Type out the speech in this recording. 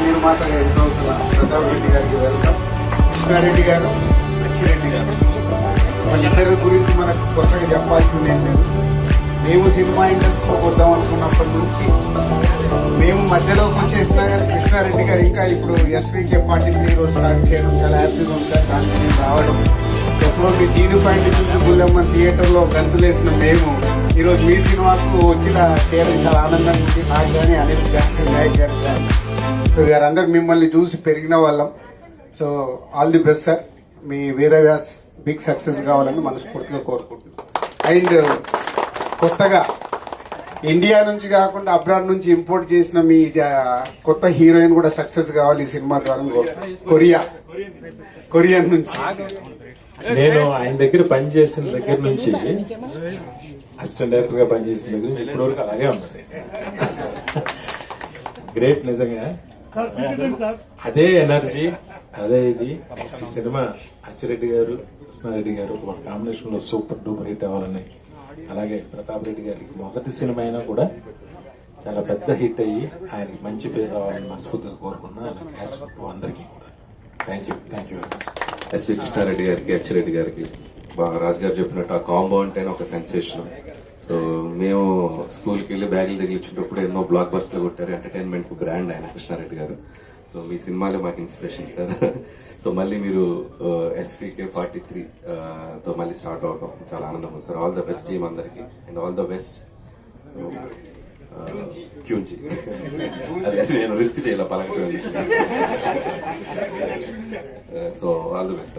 మీరు మాత్రమే ప్రతాప్ రెడ్డి గారికి వెల్కమ్ కృష్ణారెడ్డి గారు అచ్చిరెడ్డి గారు. వాళ్ళిద్దరి గురించి మనకు కొత్తగా చెప్పాల్సింది ఏం లేదు. మేము సినిమా ఇండస్ట్రీకి వద్దాం అనుకున్నప్పటి నుంచి మేము మధ్యలోకి వచ్చేసినా కానీ కృష్ణారెడ్డి గారు ఇంకా ఇప్పుడు ఎస్వికే పార్టీ హీరో స్టార్ట్ చేయడం చాలా హ్యాపీగా ఉంది. సార్ దానికి రావడం ఎప్పుడో మీ జీరో పాయింట్ చూసి గుళ్ళమ్మ థియేటర్లో గంతులేసిన మేము ఈరోజు మీ సినిమాకు వచ్చిన చేయడం చాలా ఆనందంగా ఉంది. నాకు కానీ అనేది గారికి నాయక్ గారు కానీ. సో అందరు మిమ్మల్ని చూసి పెరిగిన వాళ్ళం. So all the best sir. Me Vedavyas big success కావాలని మనస్ఫూర్తిగా కోరుకుంటున్నాం. అండ్ కొత్తగా ఇండియా నుంచి కాకుండా అబ్రాడ్ నుంచి ఇంపోర్ట్ చేసిన మీ కొత్త హీరోయిన్ కూడా సక్సెస్ కావాలి ఈ సినిమా ద్వారా కొరియా. కొరియన్ నుంచి. నేను ఆయన దగ్గర పనిచేసిన దగ్గర నుంచి అసిస్టెంట్ డైరెక్టర్గా పనిచేసిన దగ్గర నుంచి ఇప్పటి వరకు అలాగే ఉన్నది గ్రేట్ నిజంగా. అదే ఎనర్జీ అదే ఇది. ఈ సినిమా అచ్చిరెడ్డి గారు కృష్ణారెడ్డి గారు వాళ్ళ కాంబినేషన్లో సూపర్ డూపర్ హిట్ అవ్వాలని. అలాగే ప్రతాప్ రెడ్డి గారికి మొదటి సినిమా అయినా కూడా చాలా పెద్ద హిట్ అయ్యి ఆయనకి మంచి పేరు రావాలని మనస్ఫూర్తిగా కోరుకున్నా అలా క్యాస్ట్ అందరికీ కూడా. Thank you thank you SV Krishnareddy గారికి అచ్చిరెడ్డి గారికి. బాగా రాజు గారు చెప్పినట్టు ఆ కాంబో అంటేనే ఒక సెన్సేషన్. సో మేము స్కూల్కి వెళ్ళి బ్యాగులు తగిలించేటప్పుడు ఎన్నో బ్లాక్ బస్టర్లు కొట్టారు. ఎంటర్టైన్మెంట్కు బ్రాండ్ ఆయన కృష్ణారెడ్డి గారు. సో మీ సినిమాలే మాకు ఇన్స్పిరేషన్ సార్. సో మళ్ళీ మీరు ఎస్వికే ఫార్టీ త్రీ తో మళ్ళీ స్టార్ట్ అవడం చాలా ఆనందం ఉంది sir. All the best team అందరికి. And all the best so క్యూంచి అదే నేను రిస్క్ చేయాల పలకడం సో ఆల్ ద బెస్ట్